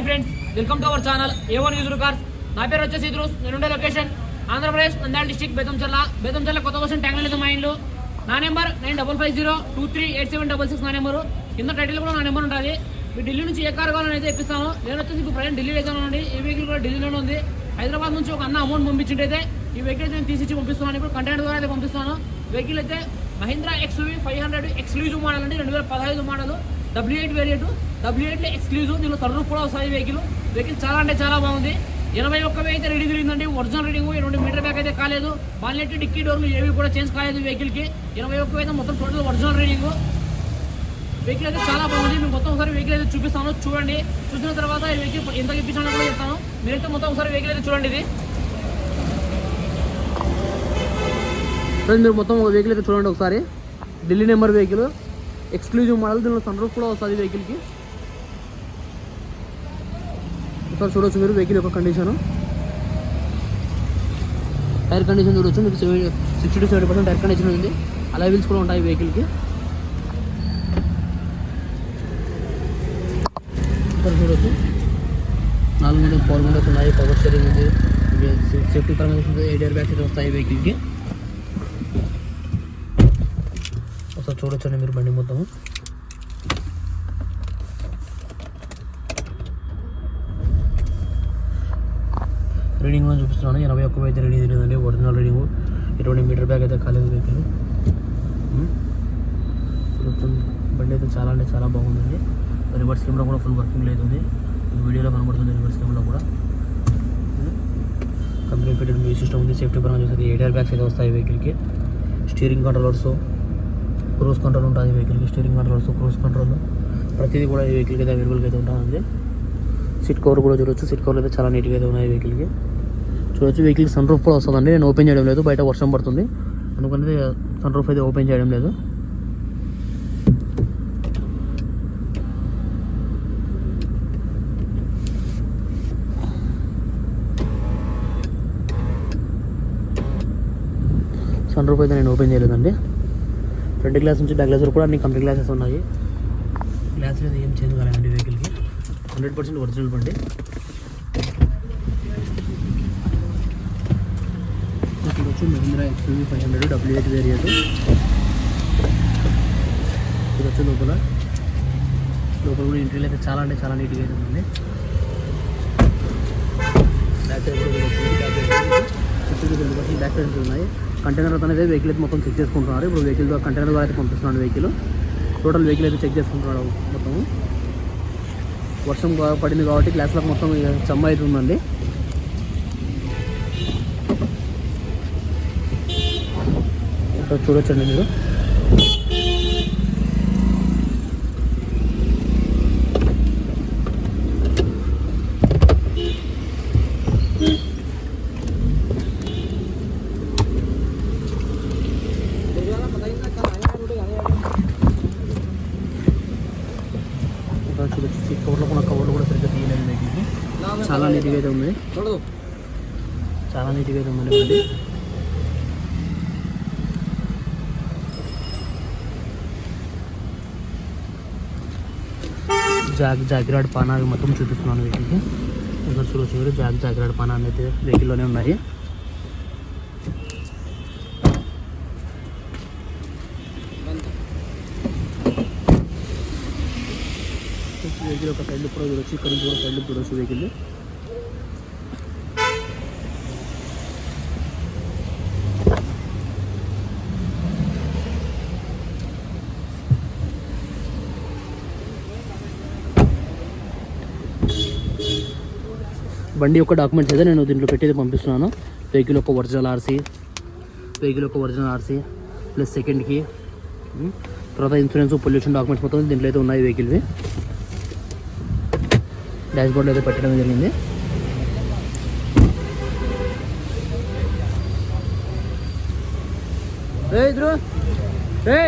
Hi friends welcome to our channel A one cars నా పేరు వచ్చేసి ఇద్రూస్ నేనుండే లొకేషన్ ఆంధ్రప్రదేశ్ నంద్యాల డిస్టిక్ బేతంచర్ల బేతంచర్ల కొత్త కోసం ట్యాంక్ లేదు మా ఇండ్లు నా number nine double five zero two three eight seven double six నా నెంబరు. కింద టైటిల్ కూడా నా నెంబర్ ఉంటుంది. మీ ఢిల్లీ నుంచి ఏ కార్ కావాలని అయితే ఇప్పిస్తాను. నేను వచ్చేసి ఇప్పుడు ప్రజెంట్ ఢిల్లీ అయితే ఉన్నానండి ఈ వెహికల్ కూడా ఢిల్లీలోనే ఉంది. హైదరాబాద్ నుంచి ఒక అన్న అమౌంట్ పంపించింటైతే ఈ వెహికల్ అయితే నేను తీసిచ్చి పంపిస్తున్నాను. ఇప్పుడు కంటైనర్ ద్వారా అయితే పంపిస్తాను. వెహికల్ అయితే Mahindra XUV five hundred exclusive model అండి రెండు వేల పదహైదు model W eight variant W eight exclusive దీనిలో సర్రూఫ్ కూడా వస్తుంది వెహికల్ వెహికల్ చాలా అంటే చాలా బాగుంది. ఇరవై ఒక్క అయితే రెడీ తిరిగిందండి. ఒరిజినల్ రీడింగ్ రెండు మీటర్ బ్యాక్ అయితే కాలేదు. బాలెట్ డిక్కీ డోర్లు ఏవి కూడా చేంజ్ కాలేదు వెహికల్కి ఇరవై ఒక్క అయితే మొత్తం టోటల్ ఒరిజినల్ రీడింగ్ వెహికల్ అయితే చాలా బాగుంది. మేము మొత్తం ఒకసారి వెహికల్ అయితే చూపిస్తాను. చూడండి. చూసిన తర్వాత ఈ వెహికల్ ఎంత ఇప్పించాలో కూడా చెప్తాను. మీరైతే మొత్తం ఒకసారి వెహికల్ అయితే చూడండి ఇది. మీరు మొత్తం ఒక వెహికల్ అయితే చూడండి ఒకసారి. Delhi number vehicle exclusive model. దీనిలో సన్ రూఫ్ కూడా వస్తుంది వెహికల్కి ఒకసారి చూడొచ్చు మీరు వెహికల్ యొక్క కండిషన్ టైర్ కండిషన్ చూడొచ్చు. మీకు sixty to seventy percent tyre condition ఉంది. అలా వీల్స్ కూడా ఉంటాయి వెహికల్కి ఒకసారి చూడొచ్చు. నాలుగు మూడు ఫోర్ విండోస్ ఉన్నాయి పవర్ స్టీరింగ్ ఉంది. సేఫ్టీ పరంగా చూస్తే ఎయిట్ ఇయర్ బ్యాగ్స్ వస్తాయి వెహికల్కి ఒకసారి చూడొచ్చండి మీరు బండి మొత్తం రీడింగ్ కూడా చూపిస్తున్నాను. ఎనభై ఒక్క అయితే రీడింగ్ తెలియదండి ఒరిజినల్ రీడింగ్. ఇరవై మీటర్ బ్యాగ్ అయితే కాలేదు వెహికల్ బండి అయితే చాలా అంటే చాలా బాగుందండి. రివర్స్ కెమెరా కూడా ఫుల్ వర్కింగ్ లేదు ఉంది. వీడియోలో కనబడుతుంది రివర్స్ కెమెరా కూడా. కంపెనీ ఫిటెడ్ మ్యూజిక్ సిస్టమ్ ఉంది. సేఫ్టీ పరంగా చూస్తే ఎయిట్ ఇయర్ బ్యాగ్స్ అయితే వస్తాయి వెహికల్కి. Steering controllers. క్రూజ్ కంట్రోల్ ఉంటుంది వెహికల్కి స్టీరింగ్ కంట్రోల్స్ క్రూజ్ కంట్రోల్ ప్రతిదీ కూడా ఈ వెహికల్కి అయితే అవైలబుల్గా అయితే ఉంటుంది. సిట్ కవర్ కూడా చూడొచ్చు. సిట్ కవర్లు అయితే చాలా నీట్గా అయితే ఉన్నాయి వెహికల్కి చూడొచ్చు వెహికల్కి సన్ రూఫ్ కూడా వస్తుందండి. నేను ఓపెన్ చేయడం లేదు బయట వర్షం పడుతుంది. అందుకని సన్ రూఫ్ అయితే ఓపెన్ చేయడం లేదు. సన్ రూఫ్ అయితే నేను ఓపెన్ చేయలేదండి. ఫ్రంట్ గ్లాస్ నుంచి బ్యాక్ గ్లాస్ వరకు కూడా అన్ని కంపెనీ గ్లాసెస్ ఉన్నాయి. గ్లాస్ అనేది ఏం చేంజ్ కాలేదండి వెహికల్కి హండ్రెడ్ పర్సెంట్ ఒరిజినల్ బండి. ఇక్కడ వచ్చి Mahindra XUV five hundred W eight variant ఇది వచ్చి లోపల. లోపల కూడా ఇంట్రీలు అయితే చాలా అంటే చాలా నీట్గా అయితే ఉంది. Back side back side back side ఉన్నాయి. కంటైనర్ అనేది వెహికల్ అయితే మొత్తం చెక్ చేసుకుంటున్నారు. ఇప్పుడు వెహికల్ కంటైనర్ ద్వారా అయితే పంపిస్తున్నాడు వెహికల్ టోటల్ వెహికల్ అయితే చెక్ చేసుకుంటున్నాడు మొత్తం. వర్షం పడింది కాబట్టి గ్లాస్లకు మొత్తం చెమ్మ అయితే ఉందండి. చూడొచ్చండి మీరు. చూడొచ్చు సీట్ కవర్లో కూడా కవర్లు కూడా సరిగ్గా తీయలేదు వెహికల్కి చాలా నీట్గా అయితే ఉంది. చాలా నీట్గా అయితే ఉంది బండి జాగ్ జాగిరాడ్ పానా అవి మొత్తం చూపిస్తున్నాను వెహికల్కి ఇక్కడ చూడొచ్చు మీరు జాగ్ జాగిరాడ్ పానా అనేది వెహికల్లోనే ఉన్నాయి. వెహికల్ ఒక సైడ్ కూడా చూడొచ్చు ఇక్కడ నుంచి కూడా సైడ్ చూడొచ్చు వెహికల్ బండి యొక్క డాక్యుమెంట్స్ అయితే నేను దీంట్లో పెట్టేది పంపిస్తున్నాను. వెహికల్ యొక్క ఒరిజినల్ ఆర్సీ వెహికల్ యొక్క ఒరిజినల్ ఆర్సీ ప్లస్ సెకండ్కి తర్వాత ఇన్సూరెన్స్ పొల్యూషన్ డాక్యుమెంట్స్ మొత్తం దీంట్లో అయితే ఉన్నాయి వెహికల్వి. డాష్ బోర్డ్ అయితే పెట్టడం జరిగింది. రే ఇద్దరు రే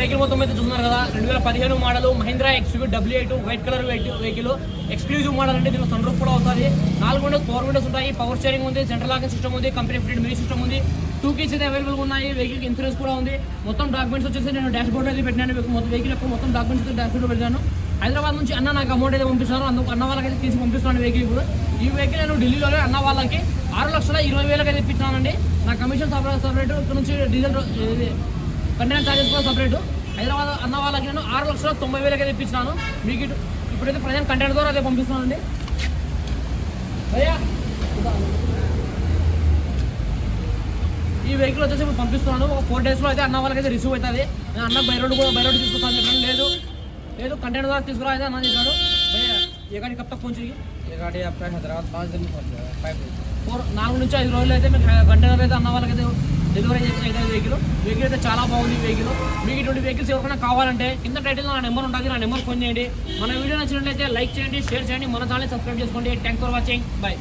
వెహికల్ మొత్తం అయితే చూస్తున్నారు కదా. రెండు వేల పదిహేను model Mahindra XU W eight white colour vehicle exclusive model అంటే దీనికి సన్ రూఫ్ కూడా వస్తుంది. నాలుగు విండోస్ పవర్ విండోస్ ఉంటాయి. పవర్ స్టీరింగ్ ఉంది సెంట్రల్ లాకింగ్ సిస్టమ్ ఉంది కంపెనీ ఫిటెడ్ మినీ సిస్టమ్ ఉంది. టూ కీస్ అయితే అవైలబుల్ ఉన్నాయి. వెహికల్ ఇన్సూరెన్స్ కూడా ఉంది. మొత్తం డాక్యుమెంట్స్ వచ్చేసి నేను డాష్ బోర్డ్ అయితే పెట్టినాను. మొత్తం వెహికల్ యొక్క మొత్తం డాక్యుమెంట్స్ అయితే డాష్ బోర్డ్ పెట్టాను హైదరాబాద్ నుంచి అన్న నాకు అమౌంట్ అయితే పంపిస్తున్నారు. అందుకు అన్న వాళ్ళకి అయితే తీసి పంపిస్తున్నాను వెహికల్ ఇప్పుడు. ఈ వెహికల్ నేను ఢిల్లీలోనే అన్న వాళ్ళకి ఆరు లక్షల ఇరవై వేలకి అయితే ఇప్పించానండి నా కమిషన్ సపరేట్ సపరేట్. ఇక్కడ నుంచి డీజిల్ పన్నెండు కంటైనర్ ఛార్జెస్ కూడా సపరేట్. హైదరాబాద్ అన్న వాళ్ళకి నేను ఆరు లక్షల తొంభై వేలకి అయితే ఇప్పించాను మీకు ఇటు ఇప్పుడైతే ప్రజెంట్ కంటెంట్ ద్వారా అదే పంపిస్తున్నానండి. అయ్యా ఈ వెహికల్ వచ్చేసి ఇప్పుడు పంపిస్తున్నాను. ఒక ఫోర్ డేస్లో అయితే అన్న వాళ్ళకి అయితే రిసీవ్ అవుతుంది. నేను అన్న బై రోడ్ కూడా బై రోడ్ తీసుకొస్తాను చెప్పాను. లేదు. లేదు కంటెంట్ ద్వారా తీసుకురా అయితే అన్న చెప్పాడు. భయ్యా ఏ గాడి కప్ తక్కువ ఉంచి హైదరాబాద్ ఫైవ్ ఫోర్ నాలుగు నుంచి ఐదు రోజులు అయితే మీకు కంటెంట్ అయితే అన్న వాళ్ళకి అయితే డెలివరీ చేసిన అయితే వెహికల్ వెహికల్. అయితే చాలా బాగుంది వెహికల్ మీకు ఇటువంటి వెహికల్స్ ఎవరికైనా కావాలంటే కింద టైటిల్లో నా నెంబర్ ఉంటుంది నా నెంబర్ ఫోన్ చేయండి. మన వీడియో నచ్చినట్లయితే లైక్ చేయండి షేర్ చేయండి. మన ఛానల్ సబ్స్క్రైబ్ చేసుకోండి. Thanks for watching bye